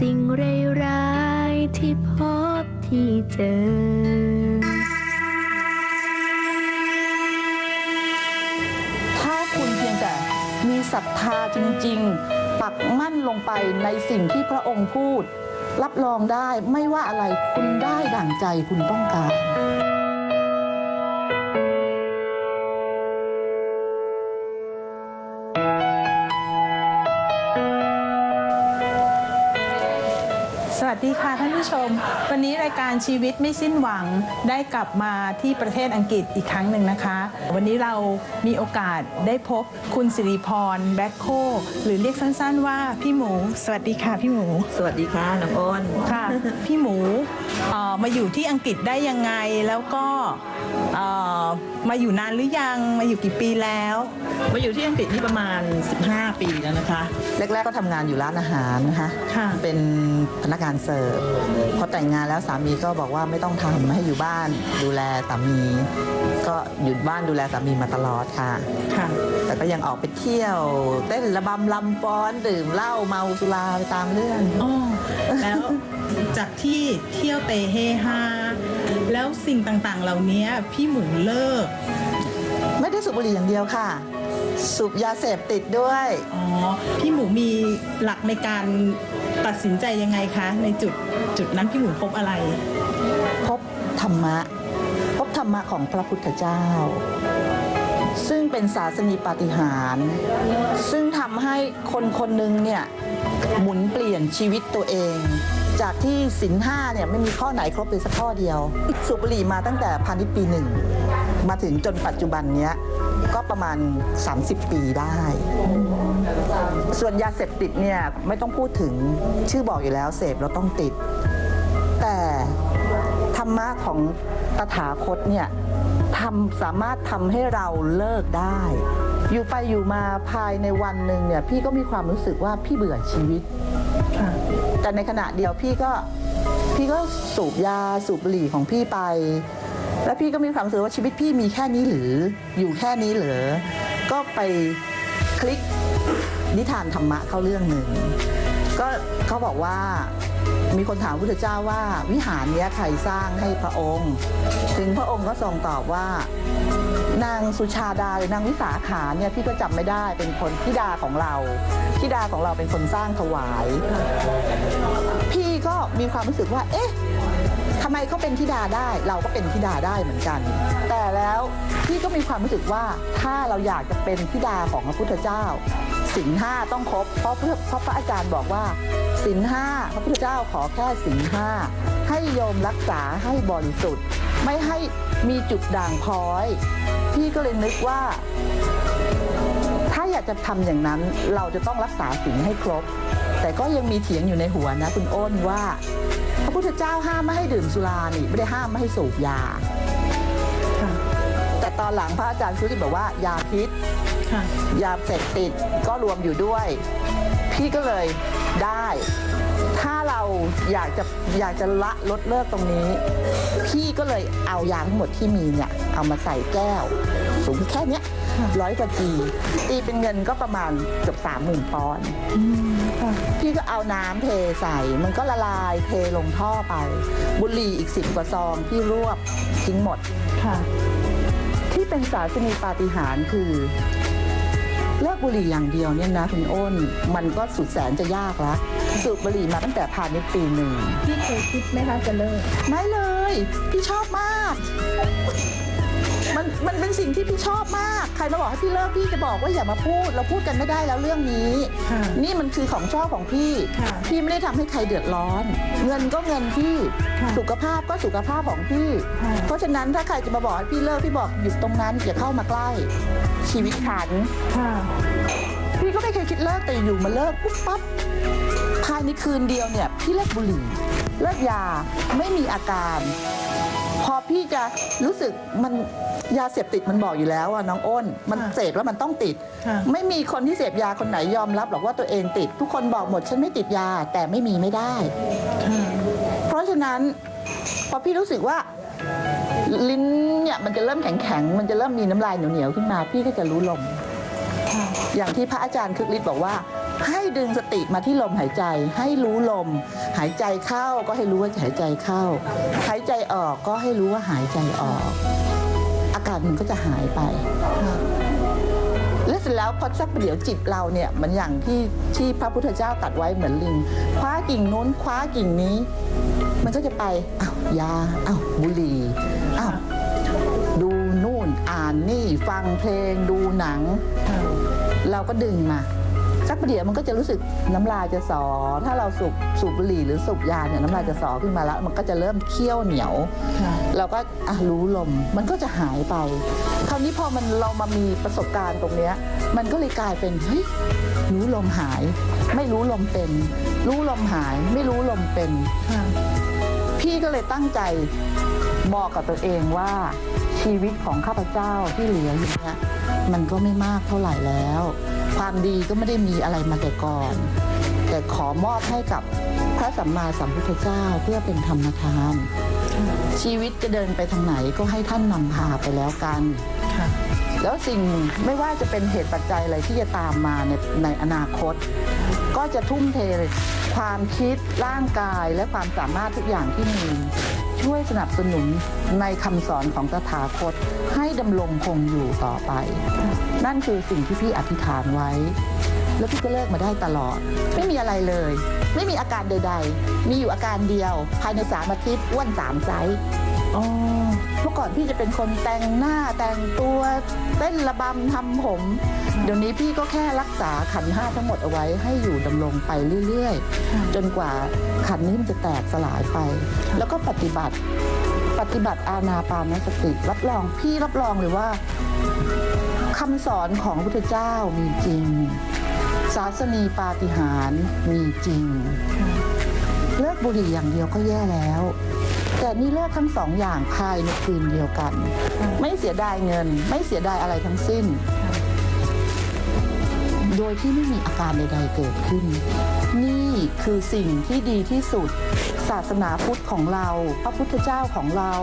สิ่งร้ายๆที่พบที่เจอ ถ้าคุณเพียงแต่มีศรัทธาจริง ๆ ปักมั่นลงไปในสิ่งที่พระองค์พูด รับรองได้ไม่ว่าอะไรคุณได้ดั่งใจคุณต้องการ ผู้ชม วันนี้รายการชีวิตไม่สิ้นหวังได้กลับมาที่ประเทศอังกฤษอีกครั้งหนึ่งนะคะ วันนี้เรามีโอกาสได้พบคุณสิริพรแบ็คโคหรือเรียกสั้นๆว่าพี่หมู สวัสดีค่ะพี่หมู สวัสดีค่ะน้องอ้นค่ะ พี่หมูเอ่อมาอยู่ที่อังกฤษได้ยังไงแล้วก็เอ่อมาอยู่นานหรือยังมาอยู่กี่ปีแล้ว มาอยู่ที่อังกฤษนี่ประมาณ 15 ปีแล้วนะคะ แรกๆก็ทำงานอยู่ร้านอาหารนะคะค่ะเป็นพนักงานเสิร์ฟพอแต่งงานแล้วสามีก็บอกว่าไม่ต้องทำให้อยู่บ้านดูแลสามี ก็อยู่บ้านดูแลสามีมาตลอดค่ะ ค่ะ แต่ก็ยังออกไปเที่ยวเต้นระบำลำฟ้อนดื่มเหล้าเมาสุราไปตามเรื่อง อ๋อแล้วจากที่เที่ยวเตะเฮฮาแล้วสิ่งต่างๆ เหล่านี้พี่หมูเลิก ไม่ได้สูบบุหรี่อย่างเดียวค่ะ สูบยาเสพติดด้วย อ๋อ พี่หมูมีหลักในการ ตัดสินใจยังไงคะ ในจุดจุดนั้นพี่หมูพบอะไร พบธรรมะ พบธรรมะของพระพุทธเจ้า ซึ่งเป็นศาสนีปาฏิหาริย์ซึ่งทำให้คนคนหนึ่งเนี่ยหมุนเปลี่ยนชีวิตตัวเอง จากที่สินห้าเนี่ยไม่มีข้อไหนครบเลยสักข้อเดียวสูบหรีมาตั้งแต่พันธิปีหนึ่ง มาถึงจนปัจจุบันเนี้ย ประมาณ 30 ปีได้ ส่วนยาเสพติดเนี่ยไม่ต้องพูดถึงชื่อบอกอยู่แล้วเสพเราต้องติด แต่ธรรมะของตถาคตเนี่ยทำสามารถทำให้เราเลิกได้ อยู่ไปอยู่มาภายในวันหนึ่งเนี่ยพี่ก็มีความรู้สึกว่าพี่เบื่อชีวิตค่ะแต่ในขณะเดียวพี่ก็พี่ก็สูบยาสูบบุหรี่ของพี่ไป แล้วพี่ก็มีความรู้สึกว่าชีวิตพี่มีแค่นี้หรืออยู่แค่นี้เหรอก็ไปคลิกนิทานธรรมะเข้าเรื่องหนึ่งก็เขาบอกว่ามีคนถามพระพุทธเจ้าว่า วิหารเนี้ยใครสร้างให้พระองค์ถึงพระองค์ก็ทรงตอบว่า นางสุชาดาหรือนางวิสาขาเนี่ยพี่ก็จำไม่ได้เป็นคนธิดาของเราธิดาของเราเป็นคนสร้างถวาย พี่ก็มีความรู้สึกว่า เอ๊ะ ไมเขาเป็นธิดาได้ เราก็เป็นธิดาได้เหมือนกัน แต่แล้วพี่ก็มีความรู้สึกว่าถ้าเราอยากจะเป็นธิดาของพระพุทธเจ้าศีลห้าต้องครบเพราะเพื่อเพราะพระอาจารย์บอกว่าศีลห้าพระพุทธเจ้าขอแค่ศีลห้าให้โยมรักษาให้บริสุทธิ์ ไม่ให้มีจุดด่างพร้อย พี่ก็เลยนึกว่า ถ้าอยากจะทำอย่างนั้นเราจะต้องรักษาศีลให้ครบ แต่ก็ยังมีเถียงอยู่ในหัวนะคุณอ้นว่า ระพุทธเจ้าห้ามไม่ให้ดื่มสุรานี่ไม่ได้ห้ามไม่ให้สูบยาค่ะแต่ตอนหลังพระอาจารย์ชุติบอกว่ายาพิษค่ะยาเสพติดก็รวมอยู่ด้วย พี่ก็เลยได้ ถ้าเราอยากจะอยากจะละลดเลิกตรงนี้ พี่ก็เลยเอายาทั้งหมดที่มีเนี่ยเอามาใส่แก้ว สูงแค่เนี้ย ร้อยกว่าจีตีเป็นเงินก็ประมาณเกือบสามหมื่นปอนด์อืมค่ะพี่ก็เอาน้ำเทใส่ มันก็ละลายเทลงท่อไป บุหรี่อีกสิบกว่าซองพี่รวบทิ้งหมดค่ะที่เป็นศาสนีปาฏิหาริย์คือเลิกบุหรี่อย่างเดียวเนี่ยนะคุณอ้น มันก็สุดแสนจะยากละสูบบุหรี่มาตั้งแต่พาณิชย์ปีหนึ่งพี่เคยคิดไหมคะจะเลิกไม่เลย พี่ชอบมาก มันมันเป็นสิ่งที่พี่ชอบมาก ใครมาบอกให้พี่เลิกพี่จะบอกว่าอย่ามาพูด เราพูดกันไม่ได้แล้วเรื่องนี้ ค่ะนี่มันคือของชอบของพี่ ค่ะพี่ไม่ได้ทำให้ใครเดือดร้อน เงินก็เงินพี่ ค่ะสุขภาพก็สุขภาพของพี่ ค่ะ เพราะฉะนั้นถ้าใครจะมาบอกให้พี่เลิกพี่บอกหยุดตรงนั้นอย่าเข้ามาใกล้ ชีวิตฉัน ค่ะ พี่ก็ไม่เคยคิดเลิกแต่อยู่มาเลิกปุ๊บปั๊บภายในคืนเดียวเนี่ยพี่เลิกบุหรี่ เลิกยาไม่มีอาการ พอพี่จะรู้สึกมันยาเสพติดมันบอกอยู่แล้วอะน้องอ้น มันค่ะเสพแล้วมันต้องติดค่ะไม่มีคนที่เสพยาคนไหนยอมรับหรอกว่าตัวเองติด ทุกคนบอกหมดฉันไม่ติดยาแต่ไม่มีไม่ได้ค่ะเพราะฉะนั้นพอพี่รู้สึกว่าลิ้นเนี่ยมันจะเริ่มแข็งๆ มันจะเริ่มมีน้ำลายเหนียวๆ ขึ้นมา พี่ก็จะรู้ลมค่ะอย่างที่พระอาจารย์คึกฤทธิ์บอกว่า ให้ดึงสติมาที่ลมหายใจ ให้รู้ลม หายใจเข้าก็ให้รู้ว่าหายใจเข้า หายใจออกก็ให้รู้ว่าหายใจออก อาการมันก็จะหายไปและเสร็จแล้วพอสักประเดี๋ยวจิตเราเนี่ยมันอย่างที่ที่พระพุทธเจ้าตัดไว้เหมือนลิง คว้ากิ่งนู้นคว้ากิ่งนี้ มันก็จะไปอ้าวยาอ้าวบุหรี่อ้าวดูนู่นอ่านนี่ฟังเพลงดูหนัง เราก็ดึงมา สักประเดี๋ยวมันก็จะรู้สึกน้ำลายจะสอ ถ้าเราสูบสูบบุหรี่หรือสูบยาเนี่ยน้ำลายจะสอขึ้นมาแล้ว มันก็จะเริ่มเคี้ยวเหนียวค่ะเราก็อะรู้ลมมันก็จะหายไป คราวนี้พอมันเรามามีประสบการณ์ตรงเนี้ยมันก็เลยกลายเป็นเฮ้ยรู้ลมหาย ไม่รู้ลมเป็น รู้ลมหาย ไม่รู้ลมเป็นค่ะพี่ก็เลยตั้งใจบอกกับตัวเองว่าชีวิตของข้าพเจ้าที่เหลืออยู่เนี่ยมันก็ไม่มากเท่าไหร่แล้ว ความดีก็ไม่ได้มีอะไรมาแต่ก่อน แต่ขอมอบให้กับพระสัมมาสัมพุทธเจ้าเพื่อเป็นธรรมทาน ชีวิตจะเดินไปทางไหนก็ให้ท่านนำพาไปแล้วกันค่ะแล้วสิ่งไม่ว่าจะเป็นเหตุปัจจัยอะไรที่จะตามมาในในอนาคต ก็จะทุ่มเทความคิดร่างกายและความสามารถทุกอย่างที่มี ช่วยสนับสนุนในคำสอนของตถาคต ให้ดำรงคงอยู่ต่อไป นั่นคือสิ่งที่พี่อธิษฐานไว้ แล้วพี่ก็เลิกมาได้ตลอด ไม่มีอะไรเลย ไม่มีอาการใด ๆ มีอยู่อาการเดียว ภายในสามอาทิตย์อ้วนสามไซส์ เมื่อก่อนพี่จะเป็นคนแต่งหน้าแต่งตัวเต้นระบำทำผม เดี๋ยวนี้พี่ก็แค่รักษาขันธ์ห้าทั้งหมดเอาไว้ให้อยู่ดำรงไปเรื่อยค่ะๆจนกว่าขันธ์นี้มันจะแตกสลายไป แล้วก็ปฏิบัติปฏิบัติอาณาปานสติรับรองพี่รับรองเลยว่าคำสอนของพระพุทธเจ้ามีจริง ศาสนีปาฏิหาริย์มีจริง เลิกบุหรี่อย่างเดียวก็แย่แล้ว แต่นี่เลิกทั้งสองอย่างภายในคืนเดียวกัน ไม่เสียดายเงิน ไม่เสียดายอะไรทั้งสิ้น โดยที่ไม่มีอาการใดๆเกิดขึ้น นี่คือสิ่งที่ดีที่สุด ศาสนาพุทธของเรา พระพุทธเจ้าของเรา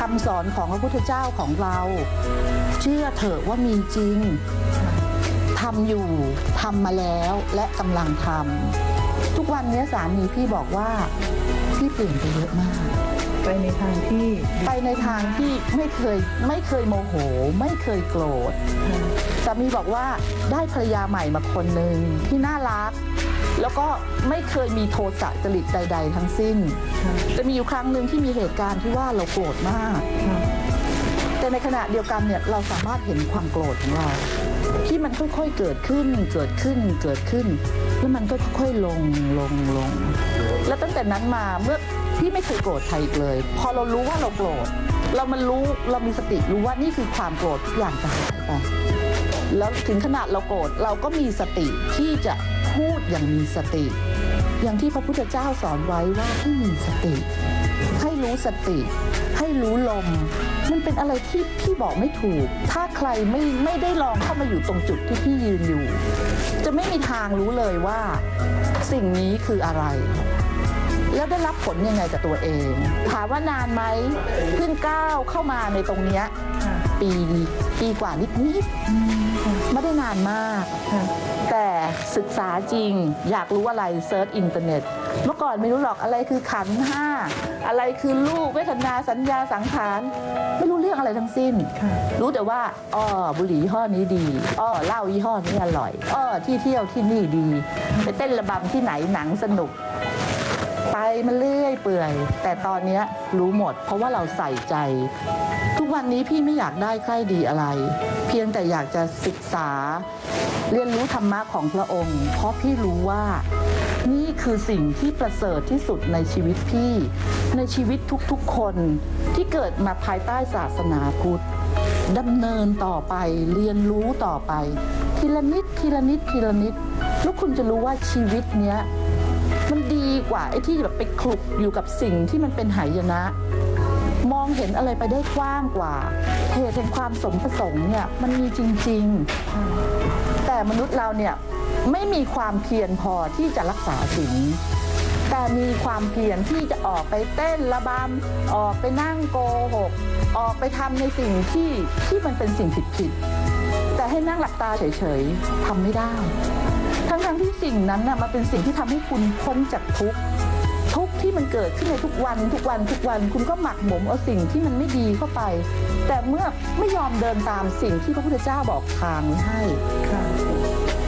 คำสอนของพระพุทธเจ้าของเรา เชื่อเถอะว่ามีจริงทำอยู่ทำมาแล้วและกำลังทำทุกวันนี้สามีพี่บอกว่าพี่เปลี่ยนไปเยอะมาก ไปในทางที่ไปในทางที่ไม่เคยไม่เคยโมโห ไม่เคยโกรธสามีบอกว่าได้ภรรยาใหม่มาคนหนึ่งที่น่ารัก แล้วก็ไม่เคยมีโทสะจริตใด ๆ ทั้งสิ้นจะมีอยู่ครั้งหนึ่งที่มีเหตุการณ์ที่ว่าเราโกรธมาก แต่ในขณะเดียวกันเนี่ยเราสามารถเห็นความโกรธของเราที่มันค่อยๆเกิดขึ้น เกิดขึ้น เกิดขึ้น แล้วมันก็ค่อยๆลง ลง ลง แล้วตั้งแต่นั้นมาเมื่อ พี่ไม่เคยโกรธใครอีกเลย พอเรารู้ว่าเราโกรธ เรามันรู้เรามีสติรู้ว่านี่คือความโกรธทุกอย่างจะหายไป แล้วถึงขนาดเราโกรธเราก็มีสติที่จะพูดอย่างมีสติ อย่างที่พระพุทธเจ้าสอนไว้ว่าให้มีสติ ให้รู้สติ ให้รู้ลม มันเป็นอะไรที่พี่บอกไม่ถูก ถ้าใครไม่ไม่ได้ลองเข้ามาอยู่ตรงจุดที่พี่ยืนอยู่ จะไม่มีทางรู้เลยว่า สิ่งนี้คืออะไร แล้วได้รับผลยังไงกับตัวเอง ถามว่านานไหมเพิ่งก้าวเข้ามาในตรงเนี้ยค่ะปีปีกว่านิดนิดๆไม่ได้นานมากค่ะแต่ศึกษาจริงอยากรู้อะไรเซิร์ชอินเทอร์เน็ต เมื่อก่อนไม่รู้หรอกอะไรคือขันธ์ห้าอะไรคือรูปเวทนาสัญญาสังขาร ไม่รู้เรื่องอะไรทั้งสิ้นค่ะรู้แต่ว่าอ้อบุหรี่ยี่ห้อนี้ดีอ้อเหล้ายี่ห้อนี้อร่อยอ้อที่เที่ยวที่นี่ดี ไปเต้นระบำที่ไหนหนังสนุก ไปมันเรื่อยเปื่อย แต่ตอนนี้รู้หมด เพราะว่าเราใส่ใจ ทุกวันนี้พี่ไม่อยากได้ใครดีอะไร เพียงแต่อยากจะศึกษา เรียนรู้ธรรมะของพระองค์ เพราะพี่รู้ว่านี่คือสิ่งที่ประเสริฐที่สุดในชีวิตพี่ ในชีวิตทุกๆคนที่เกิดมาภายใต้ศาสนาพุทธดำเนินต่อไปเรียนรู้ต่อไป ทีละนิดทีละนิดทีละนิดแล้วคุณจะรู้ว่าชีวิตเนี้ย มันดีกว่าไอ้ที่แบบไปคลุกอยู่กับสิ่งที่มันเป็นหายนะ มองเห็นอะไรไปได้กว้างกว่าเหตุแห่งความสมประสงค์เนี่ยมันมีจริง ๆ แต่มนุษย์เราเนี่ยไม่มีความเพียรพอที่จะรักษาศีลแต่มีความเพียรที่จะออกไปเต้นระบำออกไปนั่งโกหก ออกไปทำในสิ่งที่ที่มันเป็นสิ่งผิดๆแต่ให้นั่งหลับตาเฉยๆทำไม่ได้ ทั้งๆที่สิ่งนั้นน่ะมันเป็นสิ่งที่ทำให้คุณพ้นจากทุกข์ทุกข์ที่มันเกิดขึ้นในทุกวันทุกวันทุกวันคุณก็หมักหมมเอาสิ่งที่มันไม่ดีเข้าไป แต่เมื่อไม่ยอมเดินตามสิ่งที่พระพุทธเจ้าบอกทางไว้ให้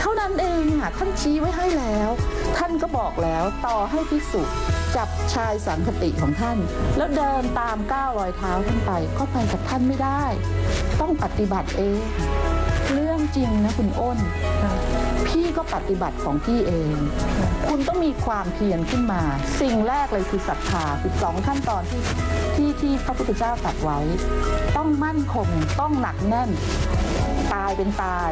เท่านั้นเองค่ะท่านชี้ไว้ให้แล้ว ท่านก็บอกแล้วต่อให้ภิกษุจับชายสังคติของท่าน แล้วเดินตามก้าวรอยเท้าท่านไปก็ไปกับท่านไม่ได้ ต้องปฏิบัติเอง เรื่องจริงนะคุณอ้น พี่ก็ปฏิบัติของพี่เอง คุณต้องมีความเพียรขึ้นมา สิ่งแรกเลยคือศรัทธา12 ขั้นตอนที่ที่ที่พระพุทธเจ้าตรัสไว้ ต้องมั่นคงต้องหนักแน่น ตายเป็นตาย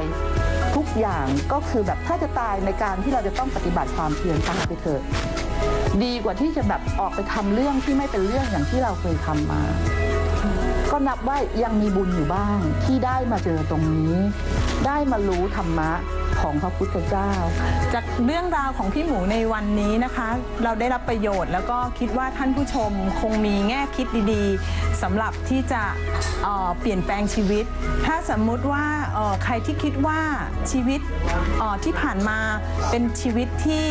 ทุกอย่างก็คือแบบถ้าจะตายในการที่เราจะต้องปฏิบัติความเพียรตายไปเถอะดีกว่าที่จะแบบออกไปทำเรื่องที่ไม่เป็นเรื่องอย่างที่เราเคยทำมา ก็นับว่ายังมีบุญอยู่บ้างที่ได้มาเจอตรงนี้ ได้มารู้ธรรมะ ของพระพุทธเจ้า จากเรื่องราวของพี่หมูในวันนี้นะคะ เราได้รับประโยชน์ แล้วก็คิดว่าท่านผู้ชมคงมีแง่คิดดีๆสำหรับที่จะเเปลี่ยนแปลงชีวิต ถ้าสมมุติว่าใครที่คิดว่าชีวิตที่ผ่านมาเป็นชีวิตที่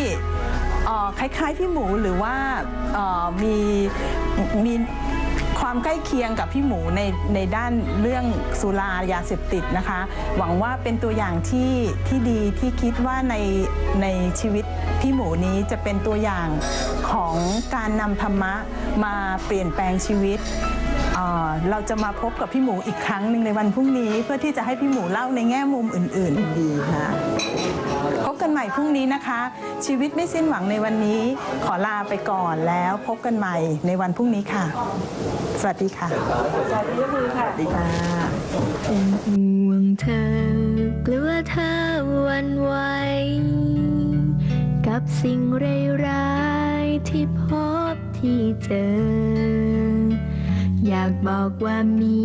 คล้ายๆพี่หมูหรือว่ามีมี ความใกล้เคียงกับพี่หมูในในด้านเรื่องสุรายาเสพติดนะคะ หวังว่าเป็นตัวอย่างที่ที่ดีที่คิดว่าในในชีวิตพี่หมูนี้จะเป็นตัวอย่างของการนำธรรมะมาเปลี่ยนแปลงชีวิตเราจะมาพบกับพี่หมูอีกครั้งหนึ่งในวันพรุ่งนี้ เพื่อที่จะให้พี่หมูเล่าในแง่มุมอื่น ๆ ดีค่ะ บกันใหม่พรุ่งนี้นะคะ ชีวิตไม่สิ้นหวังในวันนี้ ขอลาไปก่อนแล้วพบกันใหม่ในวันพรุ่งนี้ค่ะ สวัสดีค่ะดีค่ะเป็นห่วงเธอกลัวเธอหวันไหวกับสิ่งร้ายๆที่พบที่เจอ อยากบอกว่ามี